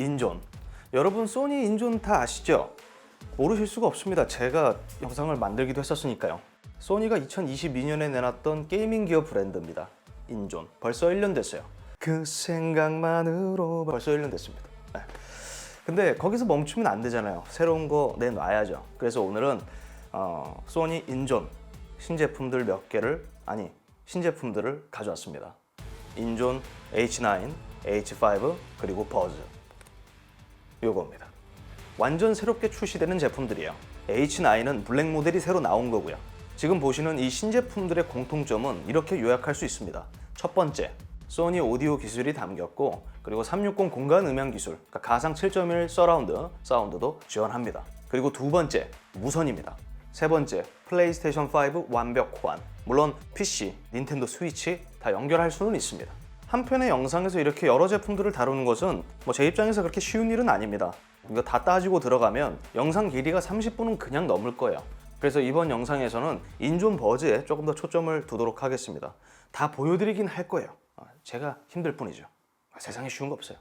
인존. 여러분 소니 인존 다 아시죠? 모르실 수가 없습니다. 제가 영상을 만들기도 했었으니까요. 소니가 2022년에 내놨던 게이밍 기어 브랜드입니다. 인존. 벌써 1년 됐어요. 그 생각만으로 벌써 1년 됐습니다. 네. 근데 거기서 멈추면 안 되잖아요. 새로운 거 내놔야죠. 그래서 오늘은 어, 소니 인존 신제품들 몇 개를 아니 신제품들을 가져왔습니다. 인존 H9, H5 그리고 버즈 요겁니다. 완전 새롭게 출시되는 제품들이에요. H9은 블랙 모델이 새로 나온 거고요. 지금 보시는 이 신제품들의 공통점은 이렇게 요약할 수 있습니다. 첫 번째, 소니 오디오 기술이 담겼고 그리고 360 공간 음향 기술, 그러니까 가상 7.1 서라운드 사운드도 지원합니다. 그리고 두 번째, 무선입니다. 세 번째, 플레이스테이션 5 완벽 호환. 물론 PC, 닌텐도 스위치 다 연결할 수는 있습니다. 한 편의 영상에서 이렇게 여러 제품들을 다루는 것은 뭐 제 입장에서 그렇게 쉬운 일은 아닙니다. 이거 다 따지고 들어가면 영상 길이가 30분은 그냥 넘을 거예요. 그래서 이번 영상에서는 인존 버즈에 조금 더 초점을 두도록 하겠습니다. 다 보여드리긴 할 거예요. 아, 제가 힘들 뿐이죠. 아, 세상에 쉬운 거 없어요.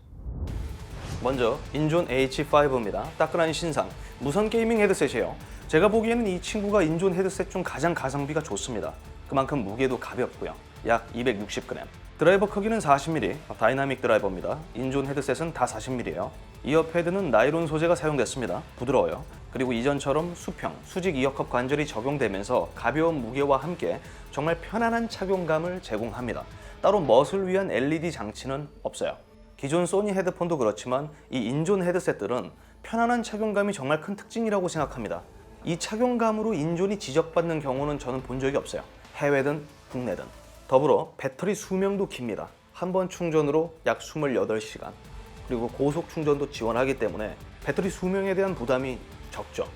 먼저 인존 H5입니다. 따끈한 신상 무선 게이밍 헤드셋이에요. 제가 보기에는 이 친구가 인존 헤드셋 중 가장 가성비가 좋습니다. 그만큼 무게도 가볍고요. 약 260g. 드라이버 크기는 40mm, 다이나믹 드라이버입니다. 인존 헤드셋은 다 40mm예요. 이어 패드는 나이론 소재가 사용됐습니다. 부드러워요. 그리고 이전처럼 수평, 수직 이어컵 관절이 적용되면서 가벼운 무게와 함께 정말 편안한 착용감을 제공합니다. 따로 멋을 위한 LED 장치는 없어요. 기존 소니 헤드폰도 그렇지만 이 인존 헤드셋들은 편안한 착용감이 정말 큰 특징이라고 생각합니다. 이 착용감으로 인존이 지적받는 경우는 저는 본 적이 없어요. 해외든 국내든. 더불어 배터리 수명도 깁니다. 한 번 충전으로 약 28시간. 그리고 고속 충전도 지원하기 때문에 배터리 수명에 대한 부담이 적죠.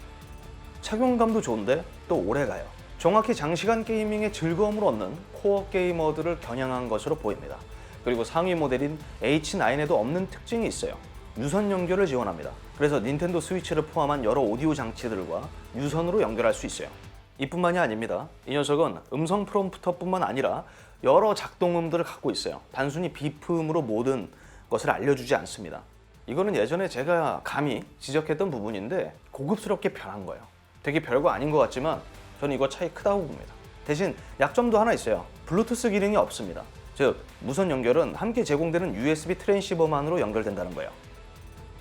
착용감도 좋은데 또 오래 가요. 정확히 장시간 게이밍의 즐거움을 얻는 코어 게이머들을 겨냥한 것으로 보입니다. 그리고 상위 모델인 H9에도 없는 특징이 있어요. 유선 연결을 지원합니다. 그래서 닌텐도 스위치를 포함한 여러 오디오 장치들과 유선으로 연결할 수 있어요. 이뿐만이 아닙니다. 이 녀석은 음성 프롬프터뿐만 아니라 여러 작동음들을 갖고 있어요. 단순히 비프음으로 모든 것을 알려주지 않습니다. 이거는 예전에 제가 감히 지적했던 부분인데 고급스럽게 변한 거예요. 되게 별거 아닌 것 같지만 저는 이거 차이 크다고 봅니다. 대신 약점도 하나 있어요. 블루투스 기능이 없습니다. 즉 무선 연결은 함께 제공되는 USB 트랜시버만으로 연결된다는 거예요.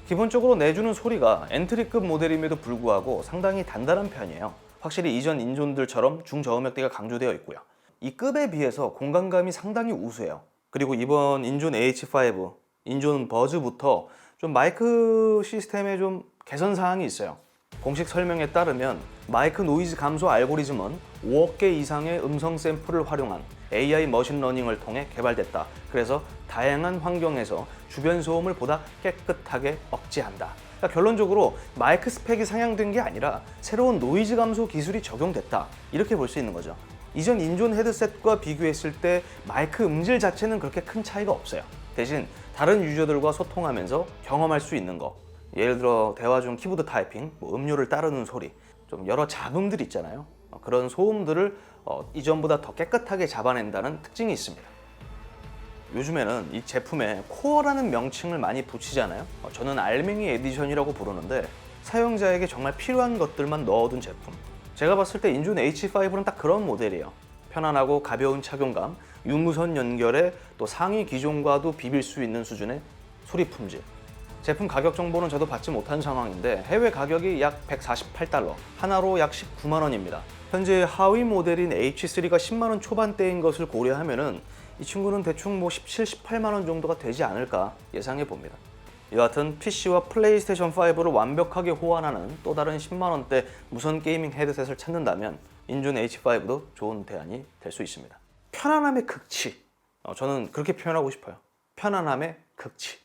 기본적으로 내주는 소리가 엔트리급 모델임에도 불구하고 상당히 단단한 편이에요. 확실히 이전 인존들처럼 중저음역대가 강조되어 있고요. 이 급에 비해서 공간감이 상당히 우수해요. 그리고 이번 인존 H5, 인존 버즈부터 좀 마이크 시스템에 좀 개선 사항이 있어요. 공식 설명에 따르면 마이크 노이즈 감소 알고리즘은 5억 개 이상의 음성 샘플을 활용한 AI 머신러닝을 통해 개발됐다. 그래서 다양한 환경에서 주변 소음을 보다 깨끗하게 억제한다. 그러니까 결론적으로 마이크 스펙이 상향된 게 아니라 새로운 노이즈 감소 기술이 적용됐다. 이렇게 볼 수 있는 거죠. 이전 인존 헤드셋과 비교했을 때 마이크 음질 자체는 그렇게 큰 차이가 없어요. 대신 다른 유저들과 소통하면서 경험할 수 있는 거. 예를 들어 대화 중 키보드 타이핑, 뭐 음료를 따르는 소리, 좀 여러 잡음들 있잖아요. 어, 그런 소음들을 어, 이전보다 더 깨끗하게 잡아낸다는 특징이 있습니다. 요즘에는 이 제품에 코어라는 명칭을 많이 붙이잖아요. 어, 저는 알맹이 에디션이라고 부르는데 사용자에게 정말 필요한 것들만 넣어둔 제품. 제가 봤을 때 인존 H5는 딱 그런 모델이에요. 편안하고 가벼운 착용감, 유무선 연결에 또 상위 기종과도 비빌 수 있는 수준의 소리 품질. 제품 가격 정보는 저도 받지 못한 상황인데 해외 가격이 약 148달러, 하나로 약 19만 원입니다. 현재 하위 모델인 H3가 10만 원 초반대인 것을 고려하면은 이 친구는 대충 뭐 17, 18만 원 정도가 되지 않을까 예상해 봅니다. 여하튼 PC와 플레이스테이션 5를 완벽하게 호환하는 또 다른 10만 원대 무선 게이밍 헤드셋을 찾는다면 인존 H5도 좋은 대안이 될 수 있습니다. 편안함의 극치. 어, 저는 그렇게 표현하고 싶어요. 편안함의 극치.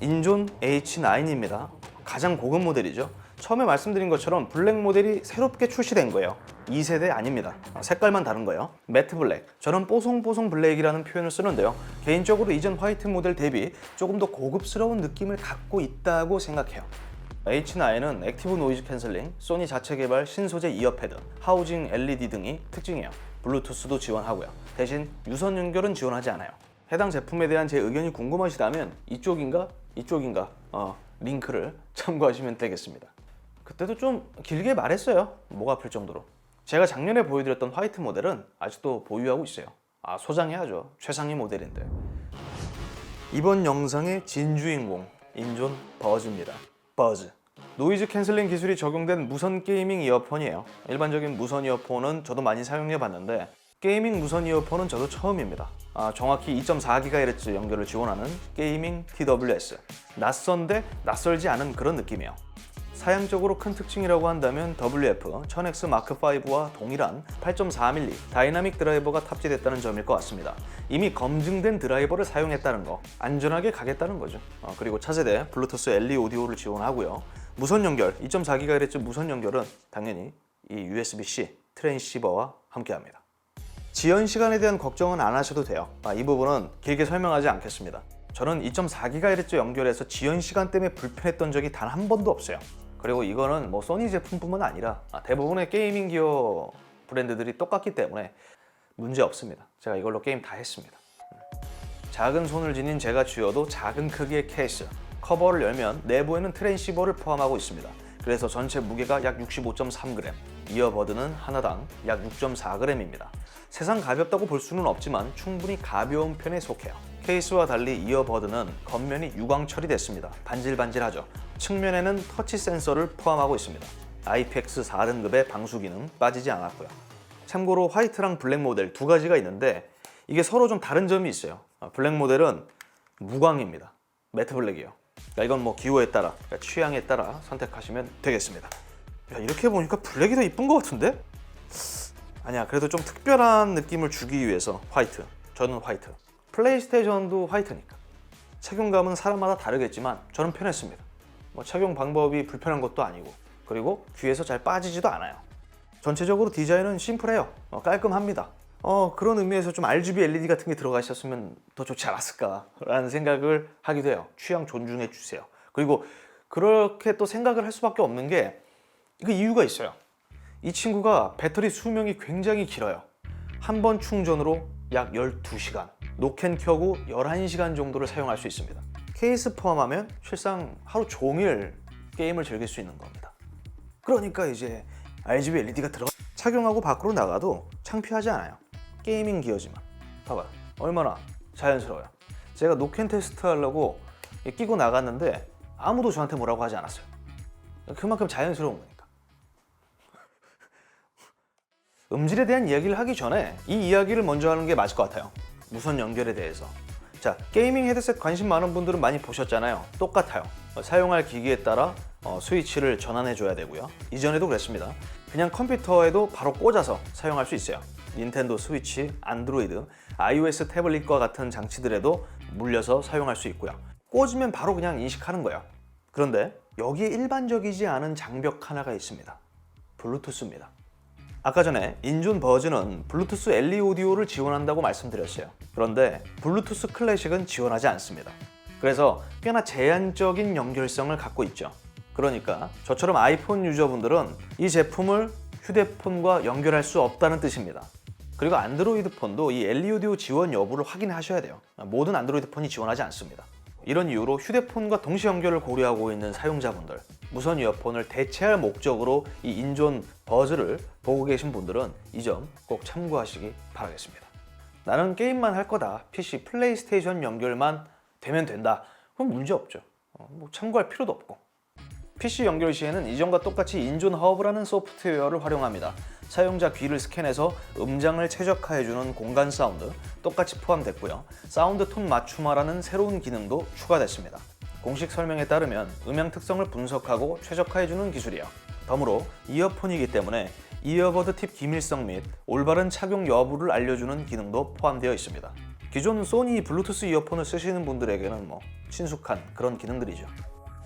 인존 H9입니다. 가장 고급 모델이죠. 처음에 말씀드린 것처럼 블랙 모델이 새롭게 출시된 거예요. 2세대 아닙니다. 어, 색깔만 다른 거예요. 매트 블랙. 저는 뽀송뽀송 블랙이라는 표현을 쓰는데요. 개인적으로 이전 화이트 모델 대비 조금 더 고급스러운 느낌을 갖고 있다고 생각해요. H9은 액티브 노이즈 캔슬링, 소니 자체 개발 신소재 이어패드, 하우징 LED 등이 특징이에요. 블루투스도 지원하고요. 대신 유선 연결은 지원하지 않아요. 해당 제품에 대한 제 의견이 궁금하시다면 이쪽인가 이쪽인가 어, 링크를 참고하시면 되겠습니다. 그때도 좀 길게 말했어요. 목 아플 정도로. 제가 작년에 보여드렸던 화이트 모델은 아직도 보유하고 있어요. 아 소장해야죠. 최상위 모델인데. 이번 영상의 진주인공 인존 버즈입니다. 버즈. 노이즈 캔슬링 기술이 적용된 무선 게이밍 이어폰이에요. 일반적인 무선 이어폰은 저도 많이 사용해 봤는데 게이밍 무선 이어폰은 저도 처음입니다. 아, 정확히 2.4GHz 연결을 지원하는 게이밍 TWS. 낯선데 낯설지 않은 그런 느낌이에요. 사양적으로 큰 특징이라고 한다면 WF 1000X 마크 5와 동일한 8.4mm 다이나믹 드라이버가 탑재됐다는 점일 것 같습니다. 이미 검증된 드라이버를 사용했다는 거, 안전하게 가겠다는 거죠. 어, 그리고 차세대 블루투스 LE 오디오를 지원하고요. 무선 연결 2.4GHz 무선 연결은 당연히 이 USB-C 트랜시버와 함께합니다. 지연 시간에 대한 걱정은 안 하셔도 돼요. 아, 이 부분은 길게 설명하지 않겠습니다. 저는 2.4GHz 연결해서 지연 시간 때문에 불편했던 적이 단 한 번도 없어요. 그리고 이거는 뭐 소니 제품뿐만 아니라 아, 대부분의 게이밍 기어 브랜드들이 똑같기 때문에 문제 없습니다. 제가 이걸로 게임 다 했습니다. 작은 손을 지닌 제가 쥐어도 작은 크기의 케이스 커버를 열면 내부에는 트랜시버를 포함하고 있습니다. 그래서 전체 무게가 약 65.3g 이어버드는 하나당 약 6.4g입니다. 세상 가볍다고 볼 수는 없지만 충분히 가벼운 편에 속해요. 케이스와 달리 이어버드는 겉면이 유광 처리됐습니다. 반질반질하죠. 측면에는 터치 센서를 포함하고 있습니다. IPX 4등급의 방수 기능 빠지지 않았고요. 참고로 화이트랑 블랙 모델 두 가지가 있는데 이게 서로 좀 다른 점이 있어요. 아, 블랙 모델은 무광입니다. 매트 블랙이에요. 그러니까 이건 뭐 기호에 따라 그러니까 취향에 따라 선택하시면 되겠습니다. 야, 이렇게 보니까 블랙이 더 이쁜 것 같은데? 아니야 그래도 좀 특별한 느낌을 주기 위해서 화이트. 저는 화이트. 플레이스테이션도 화이트니까. 착용감은 사람마다 다르겠지만 저는 편했습니다. 뭐 착용 방법이 불편한 것도 아니고 그리고 귀에서 잘 빠지지도 않아요. 전체적으로 디자인은 심플해요. 어, 깔끔합니다. 어, 그런 의미에서 좀 RGB LED 같은 게 들어가 있었으면 더 좋지 않았을까라는 생각을 하기도 해요. 취향 존중해 주세요. 그리고 그렇게 또 생각을 할 수밖에 없는 게 이거 이유가 있어요. 이 친구가 배터리 수명이 굉장히 길어요. 한 번 충전으로 약 12시간, 노캔 켜고 11시간 정도를 사용할 수 있습니다. 케이스 포함하면 실상 하루 종일 게임을 즐길 수 있는 겁니다. 그러니까 이제 RGB LED가 들어가 착용하고 밖으로 나가도 창피하지 않아요. 게이밍 기어지만 봐봐 얼마나 자연스러워요. 제가 노캔 테스트 하려고 끼고 나갔는데 아무도 저한테 뭐라고 하지 않았어요. 그만큼 자연스러운 거니까. 음질에 대한 이야기를 하기 전에 이 이야기를 먼저 하는 게 맞을 것 같아요. 무선 연결에 대해서. 자, 게이밍 헤드셋 관심 많은 분들은 많이 보셨잖아요. 똑같아요. 어, 사용할 기기에 따라 어, 스위치를 전환해 줘야 되고요. 이전에도 그랬습니다. 그냥 컴퓨터에도 바로 꽂아서 사용할 수 있어요. 닌텐도 스위치, 안드로이드, iOS 태블릿과 같은 장치들에도 물려서 사용할 수 있고요. 꽂으면 바로 그냥 인식하는 거예요. 그런데 여기에 일반적이지 않은 장벽 하나가 있습니다. 블루투스입니다. 아까 전에 인존 버즈는 블루투스 LE 오디오를 지원한다고 말씀드렸어요. 그런데 블루투스 클래식은 지원하지 않습니다. 그래서 꽤나 제한적인 연결성을 갖고 있죠. 그러니까 저처럼 아이폰 유저분들은 이 제품을 휴대폰과 연결할 수 없다는 뜻입니다. 그리고 안드로이드 폰도 이 LE 오디오 지원 여부를 확인하셔야 돼요. 모든 안드로이드 폰이 지원하지 않습니다. 이런 이유로 휴대폰과 동시 연결을 고려하고 있는 사용자분들, 무선 이어폰을 대체할 목적으로 이 인존 버즈를 보고 계신 분들은 이 점 꼭 참고하시기 바라겠습니다. 나는 게임만 할 거다. PC, 플레이스테이션 연결만 되면 된다. 그럼 문제 없죠. 어, 뭐 참고할 필요도 없고. PC 연결 시에는 이전과 똑같이 인존 허브라는 소프트웨어를 활용합니다. 사용자 귀를 스캔해서 음장을 최적화해주는 공간 사운드 똑같이 포함됐고요. 사운드 톤 맞춤화라는 새로운 기능도 추가됐습니다. 공식 설명에 따르면 음향 특성을 분석하고 최적화해주는 기술이요. 덤으로 이어폰이기 때문에 이어버드 팁 기밀성 및 올바른 착용 여부를 알려주는 기능도 포함되어 있습니다. 기존 소니 블루투스 이어폰을 쓰시는 분들에게는 뭐 친숙한 그런 기능들이죠.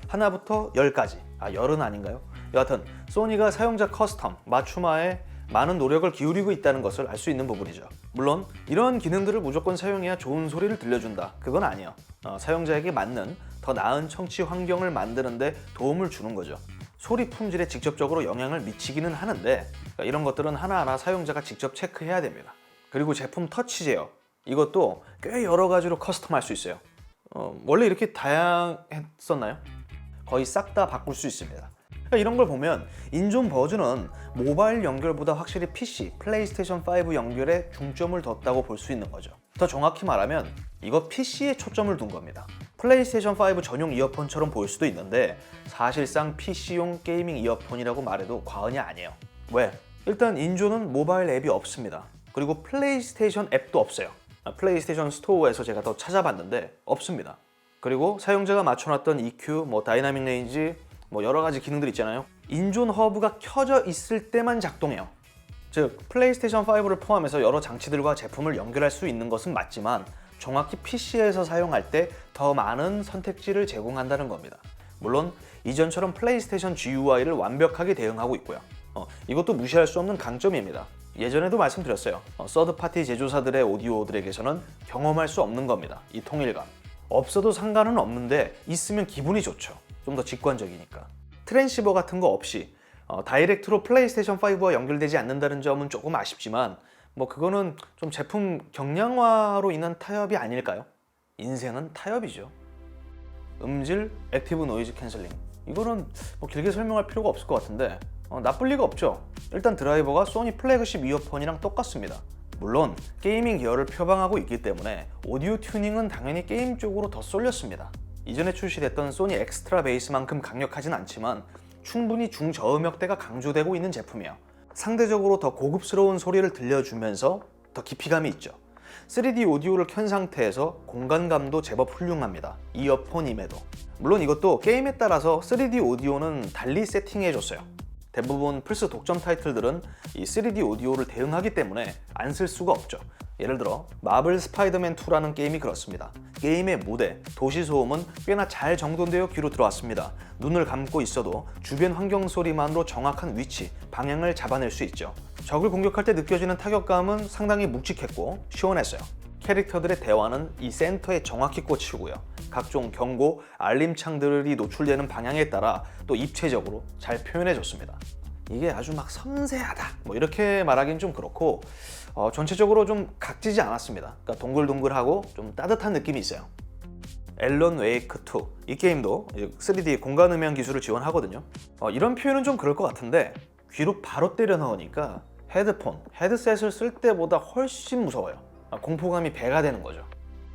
하나부터 열까지 아 열은 아닌가요? 여하튼 소니가 사용자 커스텀 맞춤화에 많은 노력을 기울이고 있다는 것을 알 수 있는 부분이죠. 물론 이런 기능들을 무조건 사용해야 좋은 소리를 들려준다. 그건 아니에요. 어, 사용자에게 맞는 더 나은 청취 환경을 만드는데 도움을 주는 거죠. 소리 품질에 직접적으로 영향을 미치기는 하는데 그러니까 이런 것들은 하나하나 사용자가 직접 체크해야 됩니다. 그리고 제품 터치 제어 이것도 꽤 여러 가지로 커스텀할 수 있어요. 어, 원래 이렇게 다양했었나요? 거의 싹 다 바꿀 수 있습니다. 그러니까 이런 걸 보면 인존 버전은 모바일 연결보다 확실히 PC, 플레이스테이션 5 연결에 중점을 뒀다고 볼 수 있는 거죠. 더 정확히 말하면 이거 PC에 초점을 둔 겁니다. 플레이스테이션 5 전용 이어폰처럼 보일 수도 있는데 사실상 PC용 게이밍 이어폰이라고 말해도 과언이 아니에요. 왜? 일단 인존은 모바일 앱이 없습니다. 그리고 플레이스테이션 앱도 없어요. 아, 플레이스테이션 스토어에서 제가 더 찾아봤는데 없습니다. 그리고 사용자가 맞춰놨던 EQ, 뭐 다이나믹 레인지, 뭐 여러 가지 기능들 있잖아요. 인존 허브가 켜져 있을 때만 작동해요. 즉 플레이스테이션 5를 포함해서 여러 장치들과 제품을 연결할 수 있는 것은 맞지만 정확히 PC에서 사용할 때 더 많은 선택지를 제공한다는 겁니다. 물론 이전처럼 플레이스테이션 GUI를 완벽하게 대응하고 있고요. 어, 이것도 무시할 수 없는 강점입니다. 예전에도 말씀드렸어요. 어, 서드파티 제조사들의 오디오들에게서는 경험할 수 없는 겁니다. 이 통일감. 없어도 상관은 없는데 있으면 기분이 좋죠. 좀 더 직관적이니까. 트랜시버 같은 거 없이 어, 다이렉트로 플레이스테이션 5와 연결되지 않는다는 점은 조금 아쉽지만 뭐 그거는 좀 제품 경량화로 인한 타협이 아닐까요? 인생은 타협이죠. 음질, 액티브 노이즈 캔슬링 이거는 뭐 길게 설명할 필요가 없을 것 같은데 어, 나쁠 리가 없죠. 일단 드라이버가 소니 플래그십 이어폰이랑 똑같습니다. 물론 게이밍 계열을 표방하고 있기 때문에 오디오 튜닝은 당연히 게임 쪽으로 더 쏠렸습니다. 이전에 출시됐던 소니 엑스트라 베이스만큼 강력하진 않지만 충분히 중저음역대가 강조되고 있는 제품이에요. 상대적으로 더 고급스러운 소리를 들려주면서 더 깊이감이 있죠. 3D 오디오를 켠 상태에서 공간감도 제법 훌륭합니다. 이어폰임에도. 물론 이것도 게임에 따라서 3D 오디오는 달리 세팅해줬어요. 대부분 플스 독점 타이틀들은 이 3D 오디오를 대응하기 때문에 안 쓸 수가 없죠. 예를 들어 마블 스파이더맨 2라는 게임이 그렇습니다. 게임의 무대, 도시 소음은 꽤나 잘 정돈되어 귀로 들어왔습니다. 눈을 감고 있어도 주변 환경 소리만으로 정확한 위치, 방향을 잡아낼 수 있죠. 적을 공격할 때 느껴지는 타격감은 상당히 묵직했고 시원했어요. 캐릭터들의 대화는 이 센터에 정확히 꽂히고요. 각종 경고, 알림창들이 노출되는 방향에 따라 또 입체적으로 잘 표현해줬습니다. 이게 아주 막 섬세하다 뭐 이렇게 말하긴 좀 그렇고 어, 전체적으로 좀 각지지 않았습니다. 그러니까 동글동글하고 좀 따뜻한 느낌이 있어요. 앨런 웨이크 2. 이 게임도 3D 공간 음향 기술을 지원하거든요. 어, 이런 표현은 좀 그럴 것 같은데 귀로 바로 때려 넣으니까 헤드폰, 헤드셋을 쓸 때보다 훨씬 무서워요. 아, 공포감이 배가 되는 거죠.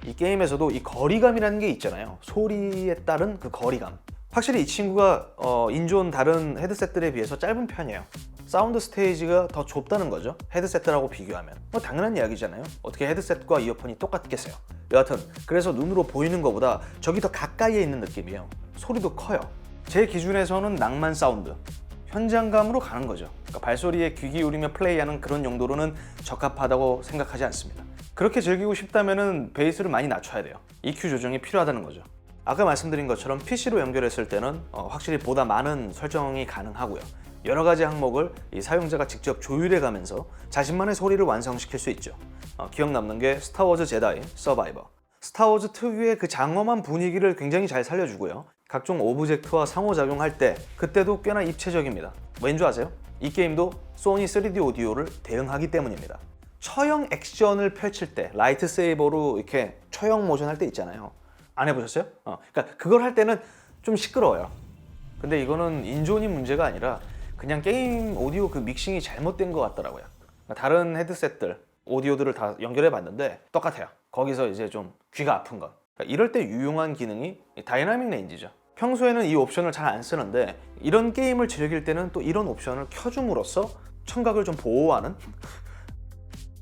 이 게임에서도 이 거리감이라는 게 있잖아요. 소리에 따른 그 거리감. 확실히 이 친구가 어, 인존 다른 헤드셋들에 비해서 짧은 편이에요. 사운드 스테이지가 더 좁다는 거죠. 헤드셋들하고 비교하면. 뭐 당연한 이야기잖아요. 어떻게 헤드셋과 이어폰이 똑같겠어요. 여하튼 그래서 눈으로 보이는 것보다 저기 더 가까이에 있는 느낌이에요. 소리도 커요. 제 기준에서는 낭만 사운드. 현장감으로 가는 거죠. 그러니까 발소리에 귀 기울이며 플레이하는 그런 용도로는 적합하다고 생각하지 않습니다. 그렇게 즐기고 싶다면 베이스를 많이 낮춰야 돼요. EQ 조정이 필요하다는 거죠. 아까 말씀드린 것처럼 PC로 연결했을 때는 어, 확실히 보다 많은 설정이 가능하고요. 여러 가지 항목을 이 사용자가 직접 조율해 가면서 자신만의 소리를 완성시킬 수 있죠. 어, 기억 남는 게 스타워즈 제다이 서바이버. 스타워즈 특유의 그 장엄한 분위기를 굉장히 잘 살려주고요. 각종 오브젝트와 상호작용할 때 그때도 꽤나 입체적입니다. 왠줄 아세요? 이 게임도 소니 3D 오디오를 대응하기 때문입니다. 처형 액션을 펼칠 때 라이트 세이버로 이렇게 처형 모션 할 때 있잖아요. 안 해보셨어요? 어, 그러니까 그걸 할 때는 좀 시끄러워요. 근데 이거는 인존이 문제가 아니라 그냥 게임 오디오 그 믹싱이 잘못된 것 같더라고요. 그러니까 다른 헤드셋들 오디오들을 다 연결해 봤는데 똑같아요. 거기서 이제 좀 귀가 아픈 건. 그러니까 이럴 때 유용한 기능이 이 다이나믹 레인지죠. 평소에는 이 옵션을 잘 안 쓰는데 이런 게임을 즐길 때는 또 이런 옵션을 켜줌으로써 청각을 좀 보호하는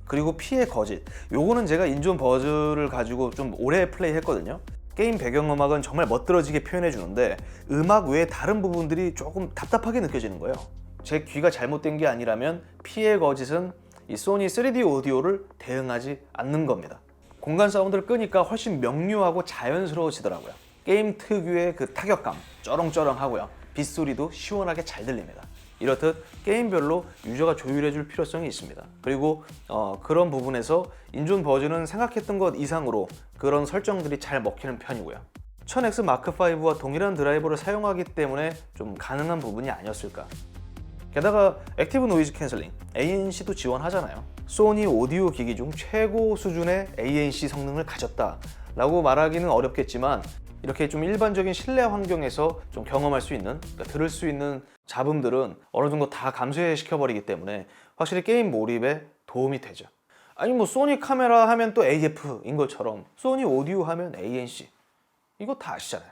그리고 피해 거짓. 요거는 제가 인존 버즈를 가지고 좀 오래 플레이 했거든요. 게임 배경음악은 정말 멋들어지게 표현해 주는데 음악 외에 다른 부분들이 조금 답답하게 느껴지는 거예요. 제 귀가 잘못된 게 아니라면 피해 거짓은 이 소니 3D 오디오를 대응하지 않는 겁니다. 공간 사운드를 끄니까 훨씬 명료하고 자연스러워지더라고요. 게임 특유의 그 타격감, 쩌렁쩌렁하고요. 빗소리도 시원하게 잘 들립니다. 이렇듯 게임별로 유저가 조율해 줄 필요성이 있습니다. 그리고 어, 그런 부분에서 인존 버전은 생각했던 것 이상으로 그런 설정들이 잘 먹히는 편이고요. 1000X 마크 5와 동일한 드라이버를 사용하기 때문에 좀 가능한 부분이 아니었을까. 게다가 액티브 노이즈 캔슬링 ANC도 지원하잖아요. 소니 오디오 기기 중 최고 수준의 ANC 성능을 가졌다 라고 말하기는 어렵겠지만 이렇게 좀 일반적인 실내 환경에서 좀 경험할 수 있는, 그러니까 들을 수 있는 잡음들은 어느 정도 다 감소시켜 버리기 때문에 확실히 게임 몰입에 도움이 되죠. 아니 뭐 소니 카메라 하면 또 AF인 것처럼 소니 오디오 하면 ANC 이거 다 아시잖아요.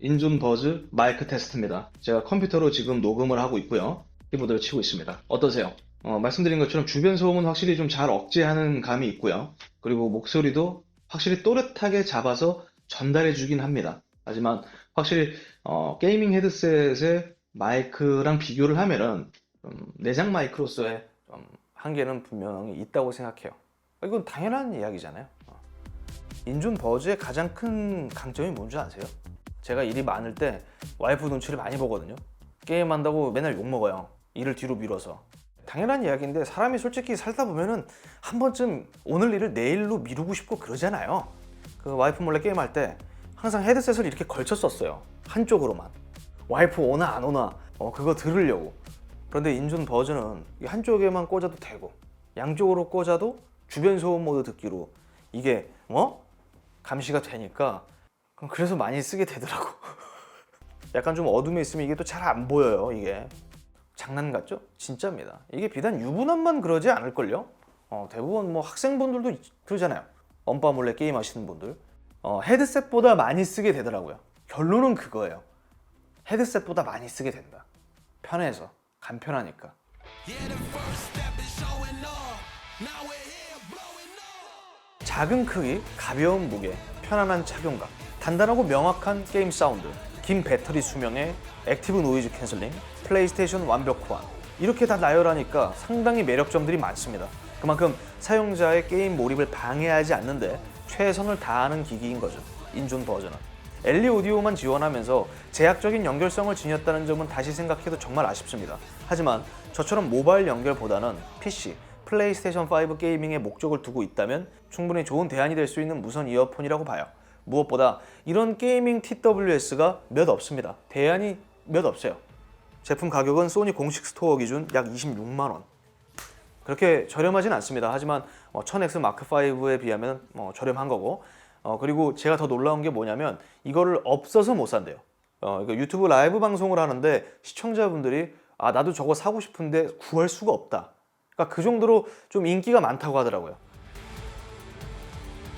인존 버즈 마이크 테스트입니다. 제가 컴퓨터로 지금 녹음을 하고 있고요. 키보드를 치고 있습니다. 어떠세요? 어, 말씀드린 것처럼 주변 소음은 확실히 좀 잘 억제하는 감이 있고요. 그리고 목소리도 확실히 또렷하게 잡아서 전달해 주긴 합니다. 하지만 확실히 어, 게이밍 헤드셋의 마이크랑 비교를 하면은 음, 내장 마이크로서의 좀 한계는 분명히 있다고 생각해요. 이건 당연한 이야기잖아요. 어. 인존 버즈의 가장 큰 강점이 뭔지 아세요? 제가 일이 많을 때 와이프 눈치를 많이 보거든요. 게임한다고 맨날 욕먹어요. 일을 뒤로 미뤄서. 당연한 이야기인데 사람이 솔직히 살다 보면은 한 번쯤 오늘 일을 내일로 미루고 싶고 그러잖아요. 그 와이프 몰래 게임할 때 항상 헤드셋을 이렇게 걸쳤었어요. 한쪽으로만. 와이프 오나 안 오나 어, 그거 들으려고. 그런데 버전은 이 한쪽에만 꽂아도 되고 양쪽으로 꽂아도 주변 소음 모드 듣기로 이게 어 감시가 되니까 그래서 많이 쓰게 되더라고. 약간 좀 어둠에 있으면 이게 또 잘 안 보여요. 이게 장난 같죠? 진짜입니다. 이게 비단 유부남만 그러지 않을걸요? 어, 대부분 뭐 학생분들도 있- 그러잖아요. 엄빠 몰래 게임 하시는 분들. 어, 헤드셋보다 많이 쓰게 되더라고요. 결론은 그거예요. 헤드셋보다 많이 쓰게 된다. 편해서 간편하니까. 작은 크기, 가벼운 무게, 편안한 착용감, 단단하고 명확한 게임 사운드, 긴 배터리 수명에 액티브 노이즈 캔슬링, 플레이스테이션 완벽 호환 이렇게 다 나열하니까 상당히 매력점들이 많습니다. 그만큼 사용자의 게임 몰입을 방해하지 않는데 최선을 다하는 기기인 거죠. 인존 버전은. 엘리 오디오만 지원하면서 제약적인 연결성을 지녔다는 점은 다시 생각해도 정말 아쉽습니다. 하지만 저처럼 모바일 연결보다는 PC, 플레이스테이션 5 게이밍에 목적을 두고 있다면 충분히 좋은 대안이 될 수 있는 무선 이어폰이라고 봐요. 무엇보다 이런 게이밍 TWS가 몇 없습니다. 대안이 몇 없어요. 제품 가격은 소니 공식 스토어 기준 약 26만 원. 그렇게 저렴하진 않습니다. 하지만 어, 1000X 마크 5에 비하면 어, 저렴한 거고. 어, 그리고 제가 더 놀라운 게 뭐냐면 이거를 없어서 못 산대요. 어, 이거 유튜브 라이브 방송을 하는데 시청자분들이 아 나도 저거 사고 싶은데 구할 수가 없다. 그러니까 그 정도로 좀 인기가 많다고 하더라고요.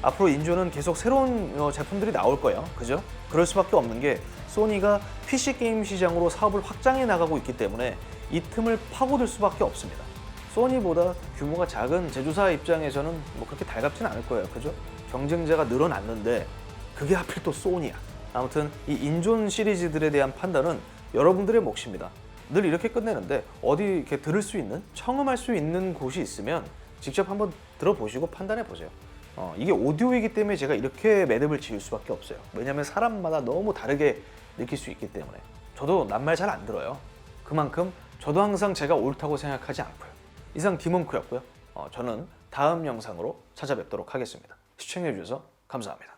앞으로 인조는 계속 새로운 어, 제품들이 나올 거예요. 그죠? 그럴 수밖에 없는 게 소니가 PC 게임 시장으로 사업을 확장해 나가고 있기 때문에 이 틈을 파고들 수밖에 없습니다. 소니보다 규모가 작은 제조사 입장에서는 뭐 그렇게 달갑진 않을 거예요. 그죠? 경쟁자가 늘어났는데 그게 하필 또 소니야. 아무튼 이 인존 시리즈들에 대한 판단은 여러분들의 몫입니다. 늘 이렇게 끝내는데 어디 이렇게 들을 수 있는 청음할 수 있는 곳이 있으면 직접 한번 들어보시고 판단해 보세요. 어, 이게 오디오이기 때문에 제가 이렇게 매듭을 지을 수밖에 없어요. 왜냐하면 사람마다 너무 다르게 느낄 수 있기 때문에. 저도 낱말 잘 안 들어요. 그만큼 저도 항상 제가 옳다고 생각하지 않고요. 이상 디몬크였고요. 어, 저는 다음 영상으로 찾아뵙도록 하겠습니다. 시청해주셔서 감사합니다.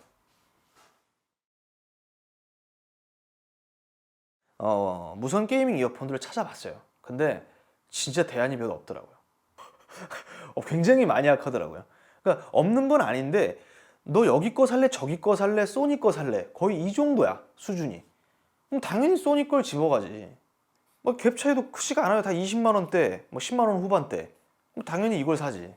어, 무선 게이밍 이어폰들을 찾아봤어요. 근데 진짜 대안이 몇 없더라고요. 어, 굉장히 많이 약하더라고요. 그러니까 없는 건 아닌데 너 여기 거 살래 저기 거 살래 소니 거 살래 거의 이 정도야 수준이. 그럼 당연히 소니 걸 집어가지. 뭐 갭 차이도 크지가 않아요. 다 20만 원대, 뭐 10만 원 후반대. 당연히 이걸 사지.